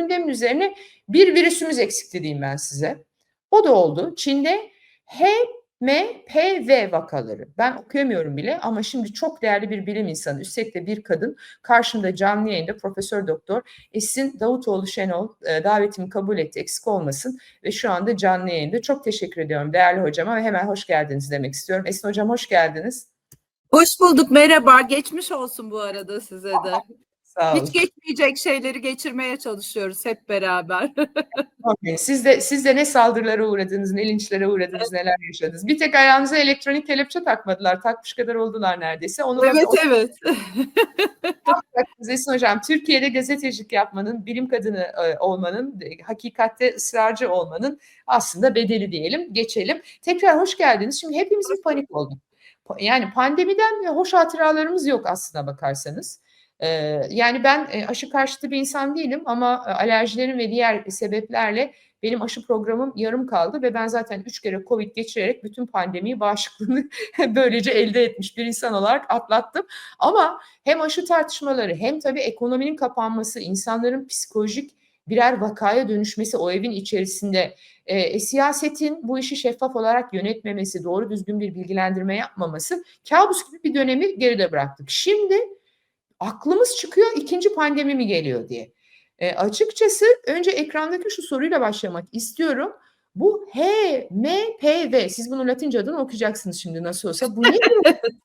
gündemin üzerine bir virüsümüz eksikti diyeyim ben size. O da oldu. Çin'de HMPV vakaları. Ben okuyamıyorum bile ama şimdi çok değerli bir bilim insanı, üstelik de bir kadın karşımda canlı yayında Profesör Doktor Esin Davutoğlu Şenol e, davetimi kabul etti, eksik olmasın ve şu anda canlı yayında. Çok teşekkür ediyorum değerli hocama ve hemen hoş geldiniz demek istiyorum. Esin hocam hoş geldiniz. Hoş bulduk, merhaba. Geçmiş olsun bu arada size de. Sağ olun. Hiç geçmeyecek şeyleri geçirmeye çalışıyoruz hep beraber. Okay. Siz de siz de ne saldırılara uğradınız, ne linçlere uğradınız, neler yaşadınız. Bir tek ayağınıza elektronik kelepçe takmadılar. Takmış kadar oldular neredeyse. Onu evet, evet. Esin Hocam, Türkiye'de gazetecilik yapmanın, bilim kadını e, olmanın, hakikatte ısrarcı olmanın aslında bedeli diyelim. Geçelim. Tekrar hoş geldiniz. Şimdi hepimiz bir panik olduk. Yani pandemiden hoş hatıralarımız yok aslına bakarsanız. Yani ben aşı karşıtı bir insan değilim ama alerjilerim ve diğer sebeplerle benim aşı programım yarım kaldı ve ben zaten üç kere Covid geçirerek bütün pandemiyi bağışıklığını böylece elde etmiş bir insan olarak atlattım. Ama hem aşı tartışmaları hem tabii ekonominin kapanması, insanların psikolojik birer vakaya dönüşmesi o evin içerisinde e, siyasetin bu işi şeffaf olarak yönetmemesi, doğru düzgün bir bilgilendirme yapmaması kabus gibi bir dönemi geride bıraktık. Şimdi aklımız çıkıyor ikinci pandemi mi geliyor diye. E, açıkçası önce ekrandaki şu soruyla başlamak istiyorum. Bu H, M, P, V. Siz bunu Latince adını okuyacaksınız şimdi nasıl olsa. Bu nedir?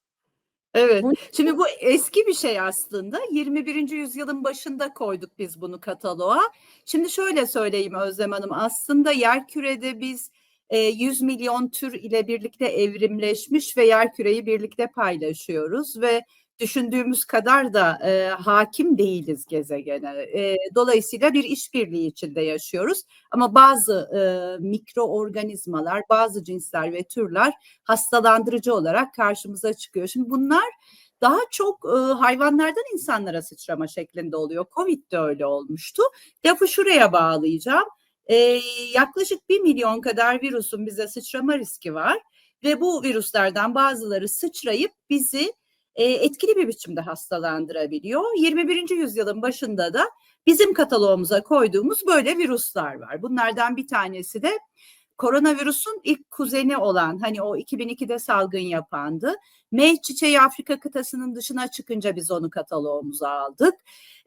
Evet. Şimdi bu eski bir şey aslında. 21. yüzyılın başında koyduk biz bunu kataloğa. Şimdi şöyle söyleyeyim Özlem Hanım. Aslında yer kürede biz 100 milyon tür ile birlikte evrimleşmiş ve yer küreyi birlikte paylaşıyoruz ve düşündüğümüz kadar da e, hakim değiliz gezegene. E, dolayısıyla bir işbirliği içinde yaşıyoruz. Ama bazı e, mikroorganizmalar, bazı cinsler ve türler hastalandırıcı olarak karşımıza çıkıyor. Şimdi bunlar daha çok e, hayvanlardan insanlara sıçrama şeklinde oluyor. Covid de öyle olmuştu. Lafı şuraya bağlayacağım. E, yaklaşık bir milyon kadar virüsün bize sıçrama riski var. Ve bu virüslerden bazıları sıçrayıp bizi etkili bir biçimde hastalandırabiliyor. 21. yüzyılın başında da bizim kataloğumuza koyduğumuz böyle virüsler var. Bunlardan bir tanesi de koronavirüsün ilk kuzeni olan hani o 2002'de salgın yapandı. Mey çiçeği Afrika kıtasının dışına çıkınca biz onu kataloğumuza aldık.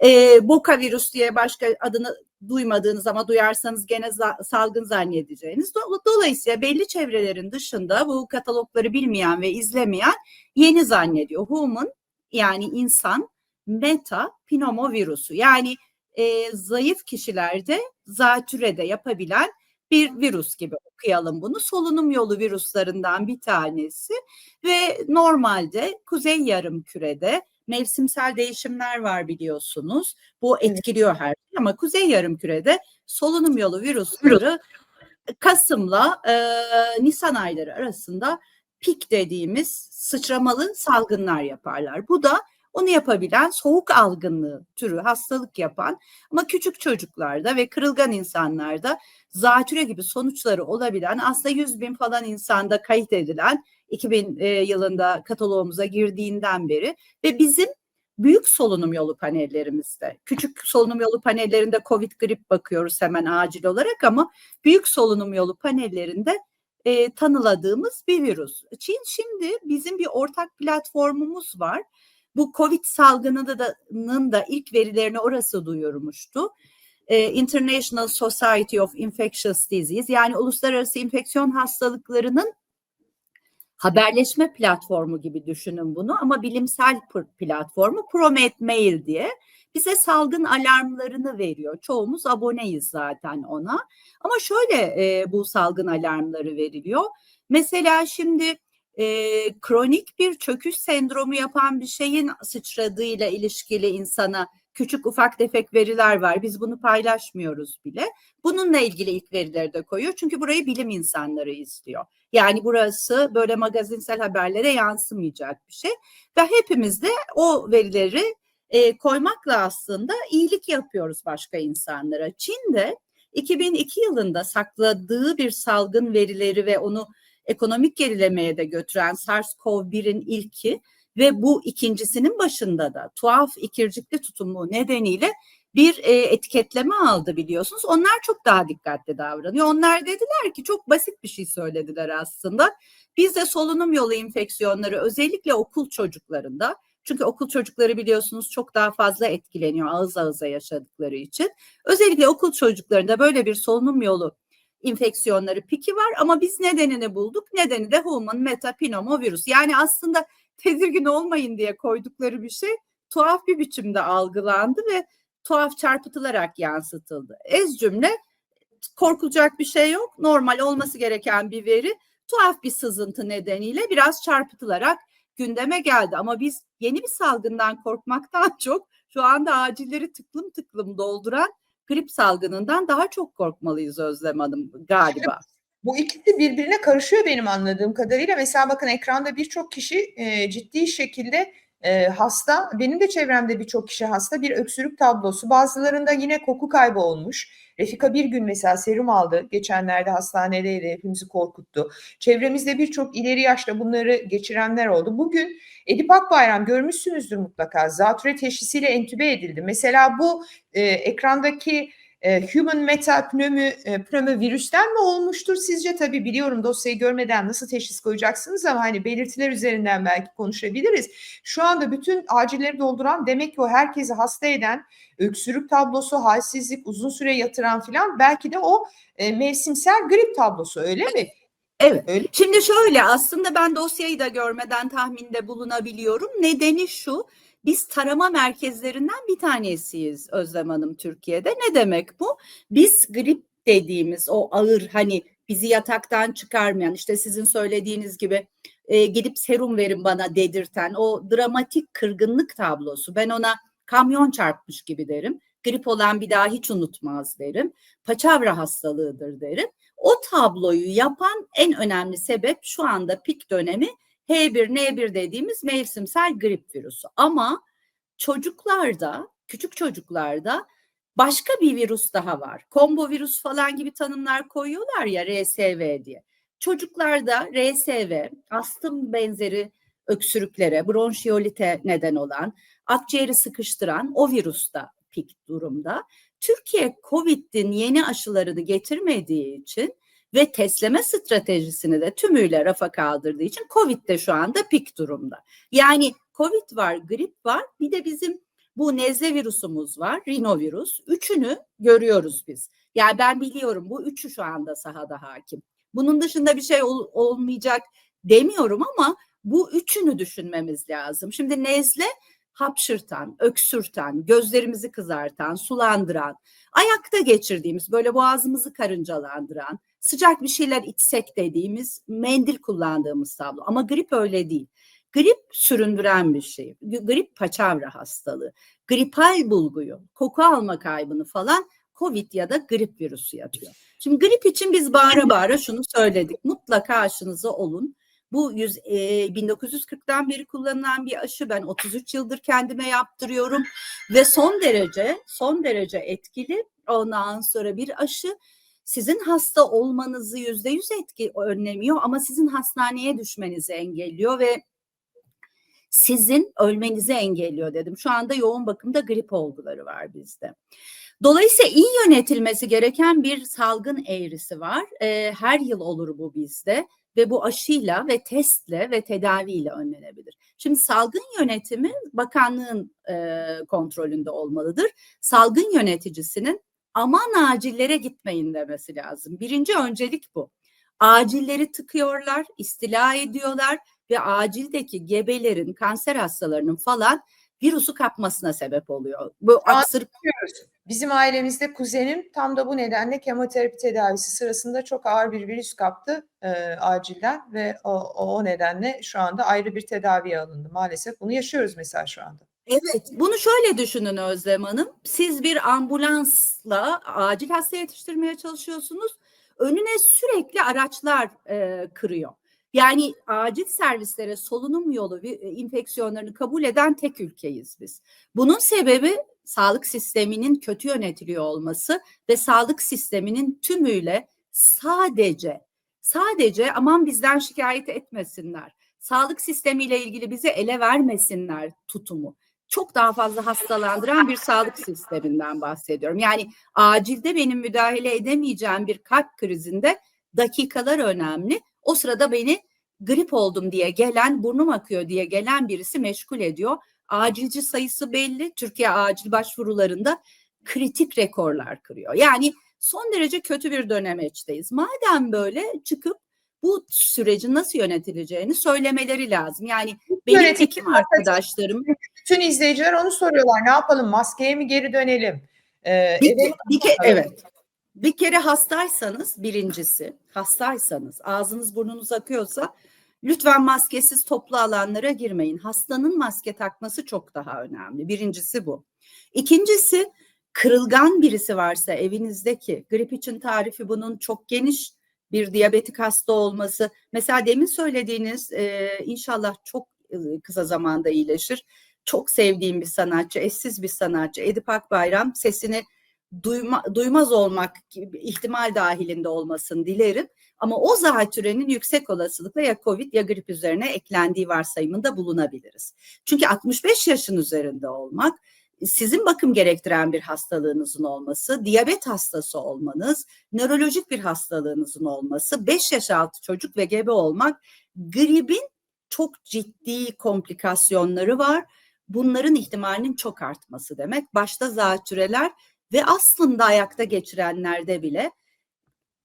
E, Boka virüs diye başka adını duymadığınız ama duyarsanız gene za- salgın zannedeceğiniz. Dolayısıyla belli çevrelerin dışında bu katalogları bilmeyen ve izlemeyen yeni zannediyor. Human yani insan meta pneumovirüsü yani e, zayıf kişilerde zatürrede yapabilen bir virüs gibi okuyalım bunu. Solunum yolu virüslerinden bir tanesi ve normalde kuzey yarım kürede mevsimsel değişimler var biliyorsunuz. Bu etkiliyor her şey ama kuzey yarım kürede solunum yolu virüsleri Kasım'la e, Nisan ayları arasında pik dediğimiz sıçramalı salgınlar yaparlar. Bu da onu yapabilen soğuk algınlığı türü hastalık yapan ama küçük çocuklarda ve kırılgan insanlarda zatüre gibi sonuçları olabilen aslında 100 bin falan insanda kayıt edilen 2000 e, yılında kataloğumuza girdiğinden beri ve bizim büyük solunum yolu panellerimizde. Küçük solunum yolu panellerinde COVID grip bakıyoruz hemen acil olarak ama büyük solunum yolu panellerinde e, tanıladığımız bir virüs. Çin şimdi bizim bir ortak platformumuz var. Bu COVID salgınının da ilk verilerini orası duyurmuştu. E, International Society of Infectious Disease yani uluslararası infeksiyon hastalıklarının haberleşme platformu gibi düşünün bunu ama bilimsel platformu Promet Mail diye bize salgın alarmlarını veriyor. Çoğumuz aboneyiz zaten ona. Ama şöyle e, bu salgın alarmları veriliyor. Mesela şimdi e, kronik bir çöküş sendromu yapan bir şeyin sıçradığıyla ilişkili insana küçük ufak tefek veriler var. Biz bunu paylaşmıyoruz bile. Bununla ilgili ilk verileri de koyuyor. Çünkü burayı bilim insanları izliyor. Yani burası böyle magazinsel haberlere yansımayacak bir şey. Ve hepimiz de o verileri e, koymakla aslında iyilik yapıyoruz başka insanlara. Çin de 2002 yılında sakladığı bir salgın verileri ve onu ekonomik gerilemeye de götüren SARS-CoV-1'in ilki ve bu ikincisinin başında da tuhaf ikircikli tutumu nedeniyle bir e, etiketleme aldı biliyorsunuz. Onlar çok daha dikkatli davranıyor. Onlar dediler ki çok basit bir şey söylediler aslında. Bizde solunum yolu enfeksiyonları özellikle okul çocuklarında çünkü okul çocukları biliyorsunuz çok daha fazla etkileniyor ağız ağıza yaşadıkları için. Özellikle okul çocuklarında böyle bir solunum yolu infeksiyonları piki var ama biz nedenini bulduk. Nedeni de human metapneumovirüs. Yani aslında tedirgin olmayın diye koydukları bir şey tuhaf bir biçimde algılandı ve tuhaf çarpıtılarak yansıtıldı. Ez cümle korkulacak bir şey yok. Normal olması gereken bir veri tuhaf bir sızıntı nedeniyle biraz çarpıtılarak gündeme geldi. Ama biz yeni bir salgından korkmaktan çok şu anda acilleri tıklım tıklım dolduran grip salgınından daha çok korkmalıyız Özlem Hanım galiba. Bu ikisi birbirine karışıyor benim anladığım kadarıyla. Mesela bakın ekranda birçok kişi e, ciddi şekilde e, hasta. Benim de çevremde birçok kişi hasta. Bir öksürük tablosu. Bazılarında yine koku kaybı olmuş. Refika bir gün mesela serum aldı. Geçenlerde hastanedeydi. Hepimizi korkuttu. Çevremizde birçok ileri yaşta bunları geçirenler oldu. Bugün Edip Akbayram görmüşsünüzdür mutlaka. Zatüre teşhisiyle entübe edildi. Mesela bu e, ekrandaki e, human metapnömü e, pnömü virüsten mi olmuştur sizce? Tabii biliyorum dosyayı görmeden nasıl teşhis koyacaksınız ama hani belirtiler üzerinden belki konuşabiliriz. Şu anda bütün acilleri dolduran demek ki o herkesi hasta eden öksürük tablosu, halsizlik, uzun süre yatıran filan belki de o e, mevsimsel grip tablosu öyle mi? Evet. Öyle. Şimdi şöyle aslında ben dosyayı da görmeden tahminde bulunabiliyorum. Nedeni şu. Biz tarama merkezlerinden bir tanesiyiz Özlem Hanım Türkiye'de. Ne demek bu? Biz grip dediğimiz o ağır hani bizi yataktan çıkarmayan işte sizin söylediğiniz gibi e, gidip serum verin bana dedirten o dramatik kırgınlık tablosu. Ben ona kamyon çarpmış gibi derim. Grip olan bir daha hiç unutmaz derim. Paçavra hastalığıdır derim. O tabloyu yapan en önemli sebep şu anda pik dönemi H1N1 dediğimiz mevsimsel grip virüsü. Ama çocuklarda, küçük çocuklarda başka bir virüs daha var. Kombo virüs falan gibi tanımlar koyuyorlar ya RSV diye. Çocuklarda RSV, astım benzeri öksürüklere, bronşiyolite neden olan, akciğeri sıkıştıran o virüs de pik durumda. Türkiye Covid'in yeni aşılarını getirmediği için ve tesleme stratejisini de tümüyle rafa kaldırdığı için Covid de şu anda pik durumda. Yani Covid var, grip var, bir de bizim bu nezle virüsümüz var, rinovirüs. Üçünü görüyoruz biz. Yani ben biliyorum bu üçü şu anda sahada hakim. Bunun dışında bir şey ol, olmayacak demiyorum ama bu üçünü düşünmemiz lazım. Şimdi nezle hapşırtan, öksürten, gözlerimizi kızartan, sulandıran, ayakta geçirdiğimiz böyle boğazımızı karıncalandıran, sıcak bir şeyler içsek dediğimiz mendil kullandığımız tablo. Ama grip öyle değil. Grip süründüren bir şey. Grip paçavra hastalığı. Gripal bulguyu, koku alma kaybını falan Covid ya da grip virüsü yapıyor. Şimdi grip için biz bağıra bağıra şunu söyledik. Mutlaka aşınıza olun. Bu yüz, e, 1940'dan beri kullanılan bir aşı. Ben 33 yıldır kendime yaptırıyorum ve son derece son derece etkili. Ondan sonra bir aşı sizin hasta olmanızı yüzde yüz etki önlemiyor ama sizin hastaneye düşmenizi engelliyor ve sizin ölmenizi engelliyor dedim. Şu anda yoğun bakımda grip olguları var bizde. Dolayısıyla iyi yönetilmesi gereken bir salgın eğrisi var. E, her yıl olur bu bizde ve bu aşıyla ve testle ve tedaviyle önlenebilir. Şimdi salgın yönetimi bakanlığın e, kontrolünde olmalıdır. Salgın yöneticisinin aman acillere gitmeyin demesi lazım. Birinci öncelik bu. Acilleri tıkıyorlar, istila ediyorlar ve acildeki gebelerin, kanser hastalarının falan virüsü kapmasına sebep oluyor. Bu aksırık Bizim ailemizde kuzenim tam da bu nedenle kemoterapi tedavisi sırasında çok ağır bir virüs kaptı e, acilden ve o, o nedenle şu anda ayrı bir tedaviye alındı. Maalesef bunu yaşıyoruz mesela şu anda. Evet, bunu şöyle düşünün Özlem Hanım. Siz bir ambulansla acil hasta yetiştirmeye çalışıyorsunuz. Önüne sürekli araçlar e, kırıyor. Yani acil servislere solunum yolu ve infeksiyonlarını kabul eden tek ülkeyiz biz. Bunun sebebi sağlık sisteminin kötü yönetiliyor olması ve sağlık sisteminin tümüyle sadece sadece aman bizden şikayet etmesinler. Sağlık sistemiyle ilgili bize ele vermesinler tutumu. çok daha fazla hastalandıran bir sağlık sisteminden bahsediyorum. Yani acilde benim müdahale edemeyeceğim bir kalp krizinde dakikalar önemli. O sırada beni grip oldum diye gelen, burnum akıyor diye gelen birisi meşgul ediyor. Acilci sayısı belli. Türkiye acil başvurularında kritik rekorlar kırıyor. Yani son derece kötü bir dönemeçteyiz. Madem böyle çıkıp bu sürecin nasıl yönetileceğini söylemeleri lazım. Yani benim Yönetim- hekim arkadaşlarım Bütün izleyiciler onu soruyorlar. Ne yapalım? Maskeye mi geri dönelim? Ee, bir, eve- bir ke- evet. Bir kere hastaysanız birincisi hastaysanız ağzınız burnunuz akıyorsa lütfen maskesiz toplu alanlara girmeyin. Hastanın maske takması çok daha önemli. Birincisi bu. İkincisi kırılgan birisi varsa evinizdeki grip için tarifi bunun çok geniş bir diyabetik hasta olması. Mesela demin söylediğiniz e, inşallah çok kısa zamanda iyileşir. Çok sevdiğim bir sanatçı, eşsiz bir sanatçı Edip Akbayram sesini duyma, duymaz olmak ihtimal dahilinde olmasın dilerim. Ama o zatürenin yüksek olasılıkla ya COVID ya grip üzerine eklendiği varsayımında bulunabiliriz. Çünkü 65 yaşın üzerinde olmak, sizin bakım gerektiren bir hastalığınızın olması, diyabet hastası olmanız, nörolojik bir hastalığınızın olması, 5 yaş altı çocuk ve gebe olmak gripin çok ciddi komplikasyonları var. Bunların ihtimalinin çok artması demek. Başta zatüreler ve aslında ayakta geçirenlerde bile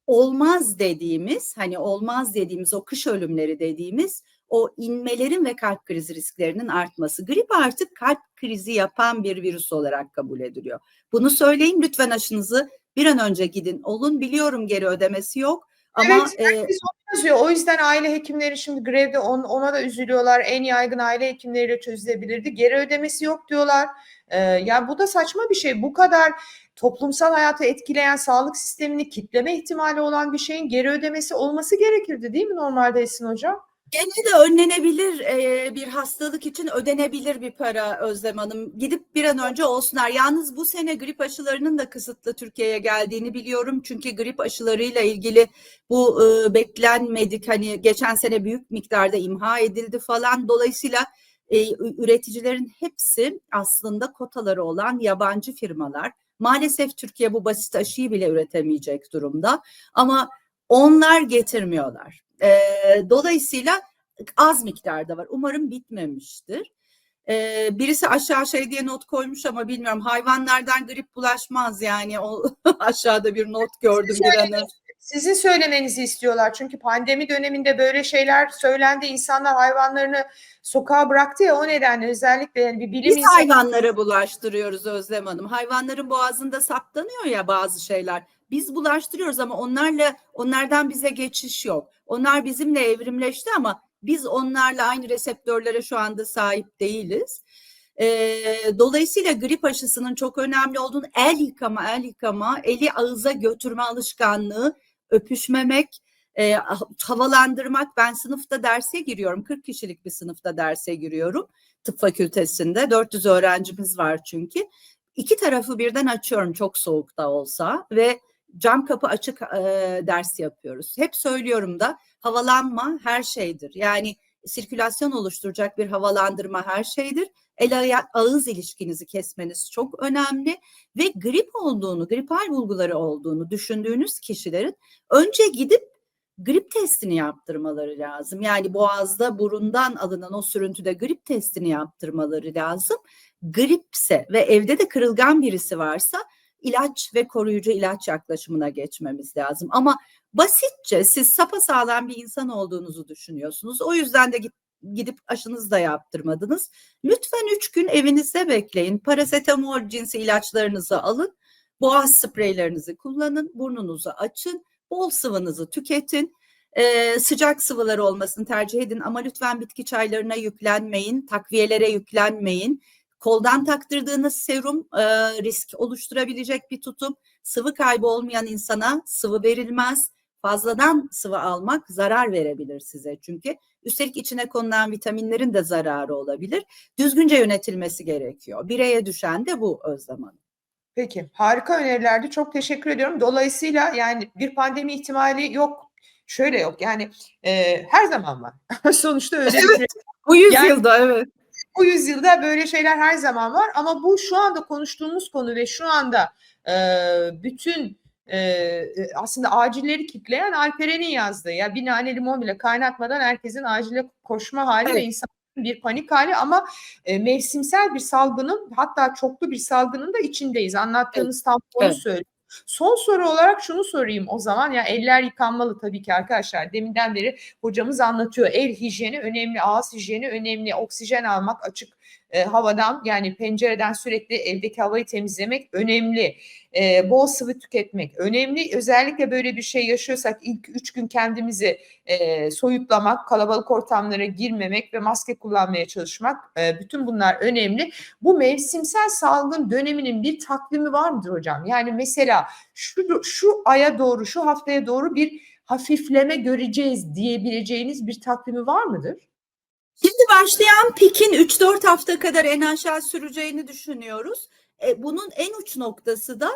olmaz dediğimiz hani olmaz dediğimiz o kış ölümleri dediğimiz o inmelerin ve kalp krizi risklerinin artması. Grip artık kalp krizi yapan bir virüs olarak kabul ediliyor. Bunu söyleyin lütfen aşınızı bir an önce gidin. Olun biliyorum geri ödemesi yok ama Evet, e, yazıyor. O yüzden aile hekimleri şimdi grevde on- ona da üzülüyorlar. En yaygın aile hekimleriyle çözülebilirdi. Geri ödemesi yok diyorlar. Ee, ya bu da saçma bir şey. Bu kadar toplumsal hayatı etkileyen sağlık sistemini kitleme ihtimali olan bir şeyin geri ödemesi olması gerekirdi değil mi normalde Esin Hocam? Gene de önlenebilir e, bir hastalık için ödenebilir bir para Özlem Hanım. Gidip bir an önce olsunlar. Yalnız bu sene grip aşılarının da kısıtlı Türkiye'ye geldiğini biliyorum. Çünkü grip aşılarıyla ilgili bu e, beklenmedik hani geçen sene büyük miktarda imha edildi falan. Dolayısıyla e, üreticilerin hepsi aslında kotaları olan yabancı firmalar. Maalesef Türkiye bu basit aşıyı bile üretemeyecek durumda. Ama onlar getirmiyorlar. E, dolayısıyla az miktarda var. Umarım bitmemiştir. E, birisi aşağı şey diye not koymuş ama bilmiyorum hayvanlardan grip bulaşmaz yani o aşağıda bir not gördüm bir an. Sizin söylemenizi istiyorlar. Çünkü pandemi döneminde böyle şeyler söylendi. İnsanlar hayvanlarını sokağa bıraktı ya o nedenle özellikle yani bir bilim Biz insanı hayvanlara bulaştırıyoruz Özlem Hanım. Hayvanların boğazında saptanıyor ya bazı şeyler. Biz bulaştırıyoruz ama onlarla onlardan bize geçiş yok. Onlar bizimle evrimleşti ama biz onlarla aynı reseptörlere şu anda sahip değiliz. Ee, dolayısıyla grip aşısının çok önemli olduğunu el yıkama, el yıkama, eli ağıza götürme alışkanlığı, öpüşmemek, e, havalandırmak. Ben sınıfta derse giriyorum. 40 kişilik bir sınıfta derse giriyorum. Tıp fakültesinde 400 öğrencimiz var çünkü. İki tarafı birden açıyorum çok soğukta olsa ve cam kapı açık e, ders yapıyoruz. Hep söylüyorum da havalanma her şeydir. Yani sirkülasyon oluşturacak bir havalandırma her şeydir. El ağız ilişkinizi kesmeniz çok önemli ve grip olduğunu, gripal bulguları olduğunu düşündüğünüz kişilerin önce gidip grip testini yaptırmaları lazım. Yani boğazda burundan alınan o sürüntüde grip testini yaptırmaları lazım. Gripse ve evde de kırılgan birisi varsa ilaç ve koruyucu ilaç yaklaşımına geçmemiz lazım. Ama basitçe siz sapasağlam bir insan olduğunuzu düşünüyorsunuz. O yüzden de git, gidip aşınızı da yaptırmadınız. Lütfen üç gün evinizde bekleyin. Parasetamol cinsi ilaçlarınızı alın. Boğaz spreylerinizi kullanın. Burnunuzu açın. Bol sıvınızı tüketin. Ee, sıcak sıvılar olmasını tercih edin ama lütfen bitki çaylarına yüklenmeyin. Takviyelere yüklenmeyin. Koldan taktırdığınız serum e, risk oluşturabilecek bir tutum. Sıvı kaybı olmayan insana sıvı verilmez. Fazladan sıvı almak zarar verebilir size çünkü. Üstelik içine konulan vitaminlerin de zararı olabilir. Düzgünce yönetilmesi gerekiyor. Bireye düşen de bu Özlem Hanım. Peki harika önerilerdi. Çok teşekkür ediyorum. Dolayısıyla yani bir pandemi ihtimali yok. Şöyle yok yani e, her zaman var. Sonuçta öyle bir Bu yüzyılda evet. Bu yüzyılda böyle şeyler her zaman var ama bu şu anda konuştuğumuz konu ve şu anda e, bütün e, aslında acilleri kitleyen Alperen'in yazdığı ya bir nane limon bile kaynatmadan herkesin acile koşma hali Evet. ve insan bir panik hali ama e, mevsimsel bir salgının hatta çoklu bir salgının da içindeyiz. Anlattığınız tam onu Evet. söylüyor. Son soru olarak şunu sorayım o zaman ya eller yıkanmalı tabii ki arkadaşlar. Deminden beri hocamız anlatıyor. El hijyeni önemli, ağız hijyeni önemli, oksijen almak açık e, havadan yani pencereden sürekli evdeki havayı temizlemek önemli. E, bol sıvı tüketmek önemli. Özellikle böyle bir şey yaşıyorsak ilk üç gün kendimizi e, soyutlamak, kalabalık ortamlara girmemek ve maske kullanmaya çalışmak e, bütün bunlar önemli. Bu mevsimsel salgın döneminin bir takvimi var mıdır hocam? Yani mesela şu, şu aya doğru, şu haftaya doğru bir hafifleme göreceğiz diyebileceğiniz bir takvimi var mıdır? Şimdi başlayan pikin 3-4 hafta kadar en aşağı süreceğini düşünüyoruz. E, bunun en uç noktası da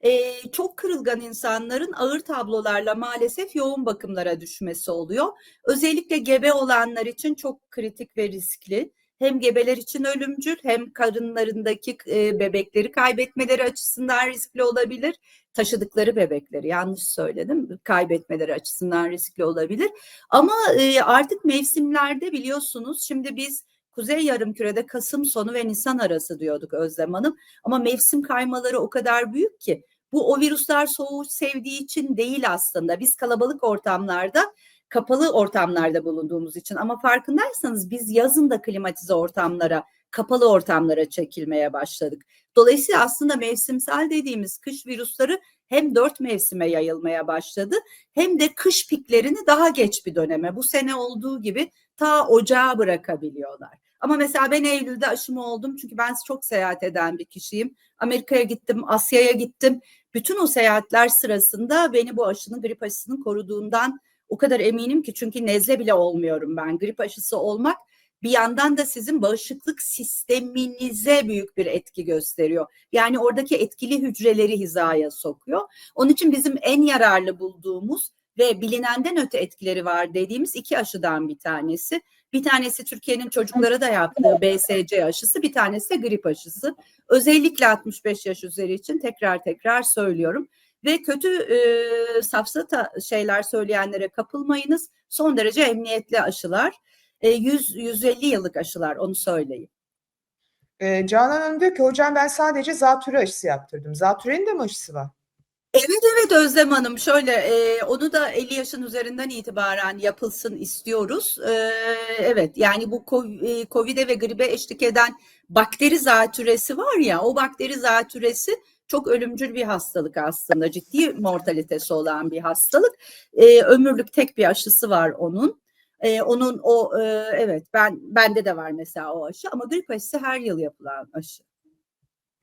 e, çok kırılgan insanların ağır tablolarla maalesef yoğun bakımlara düşmesi oluyor. Özellikle gebe olanlar için çok kritik ve riskli. Hem gebeler için ölümcül hem karınlarındaki e, bebekleri kaybetmeleri açısından riskli olabilir. Taşıdıkları bebekleri yanlış söyledim kaybetmeleri açısından riskli olabilir. Ama e, artık mevsimlerde biliyorsunuz şimdi biz Kuzey Yarımküre'de Kasım sonu ve Nisan arası diyorduk Özlem Hanım. Ama mevsim kaymaları o kadar büyük ki bu o virüsler soğuğu sevdiği için değil aslında. Biz kalabalık ortamlarda kapalı ortamlarda bulunduğumuz için ama farkındaysanız biz yazın da klimatize ortamlara, kapalı ortamlara çekilmeye başladık. Dolayısıyla aslında mevsimsel dediğimiz kış virüsleri hem dört mevsime yayılmaya başladı hem de kış piklerini daha geç bir döneme bu sene olduğu gibi ta ocağa bırakabiliyorlar. Ama mesela ben Eylül'de aşımı oldum çünkü ben çok seyahat eden bir kişiyim. Amerika'ya gittim, Asya'ya gittim. Bütün o seyahatler sırasında beni bu aşının grip aşısının koruduğundan o kadar eminim ki çünkü nezle bile olmuyorum ben. Grip aşısı olmak bir yandan da sizin bağışıklık sisteminize büyük bir etki gösteriyor. Yani oradaki etkili hücreleri hizaya sokuyor. Onun için bizim en yararlı bulduğumuz ve bilinenden öte etkileri var dediğimiz iki aşıdan bir tanesi. Bir tanesi Türkiye'nin çocuklara da yaptığı BSC aşısı, bir tanesi de grip aşısı. Özellikle 65 yaş üzeri için tekrar tekrar söylüyorum. Ve kötü e, safsata şeyler söyleyenlere kapılmayınız. Son derece emniyetli aşılar. E, 100 150 yıllık aşılar onu söyleyeyim. Ee, Canan Hanım diyor ki hocam ben sadece zatürre aşısı yaptırdım. Zatürrenin de mi aşısı var? Evet evet Özlem Hanım şöyle e, onu da 50 yaşın üzerinden itibaren yapılsın istiyoruz. E, evet yani bu e, Covid'e ve gribe eşlik eden bakteri zatürresi var ya o bakteri zatürresi çok ölümcül bir hastalık aslında ciddi mortalitesi olan bir hastalık. E, ömürlük tek bir aşısı var onun. E, onun o e, evet ben bende de var mesela o aşı ama grip aşısı her yıl yapılan aşı.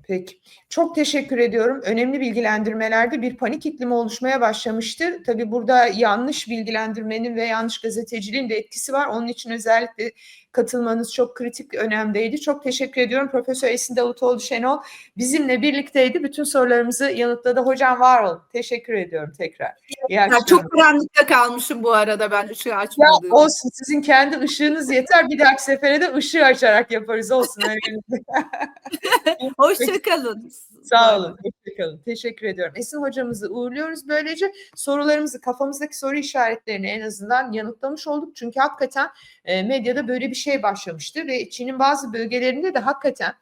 Peki. Çok teşekkür ediyorum. Önemli bilgilendirmelerde bir panik iklimi oluşmaya başlamıştı. Tabii burada yanlış bilgilendirmenin ve yanlış gazeteciliğin de etkisi var. Onun için özellikle katılmanız çok kritik önemdeydi. Çok teşekkür ediyorum. Profesör Esin Davutoğlu Şenol bizimle birlikteydi. Bütün sorularımızı yanıtladı. Hocam var olun. Teşekkür ediyorum tekrar. İyi Ya akşamlar. çok karanlıkta kalmışım bu arada ben ışığı Ya açmadığım. olsun sizin kendi ışığınız yeter. Bir dahaki sefere de ışığı açarak yaparız. Olsun. Hoşçakalın. Sağ olun. Hoşçakalın. Teşekkür ediyorum. Esin hocamızı uğurluyoruz. Böylece sorularımızı, kafamızdaki soru işaretlerini en azından yanıtlamış olduk. Çünkü hakikaten e, medyada böyle bir şey başlamıştı ve Çin'in bazı bölgelerinde de hakikaten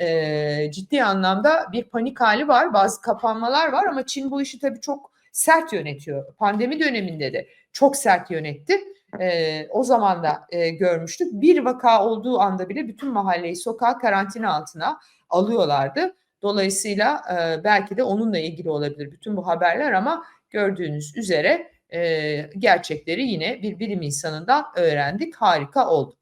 e, ciddi anlamda bir panik hali var. Bazı kapanmalar var ama Çin bu işi tabii çok sert yönetiyor. Pandemi döneminde de çok sert yönetti. E, o zaman da e, görmüştük. Bir vaka olduğu anda bile bütün mahalleyi sokağa karantina altına alıyorlardı. Dolayısıyla e, belki de onunla ilgili olabilir bütün bu haberler ama gördüğünüz üzere e, gerçekleri yine bir bilim insanından öğrendik. Harika oldu.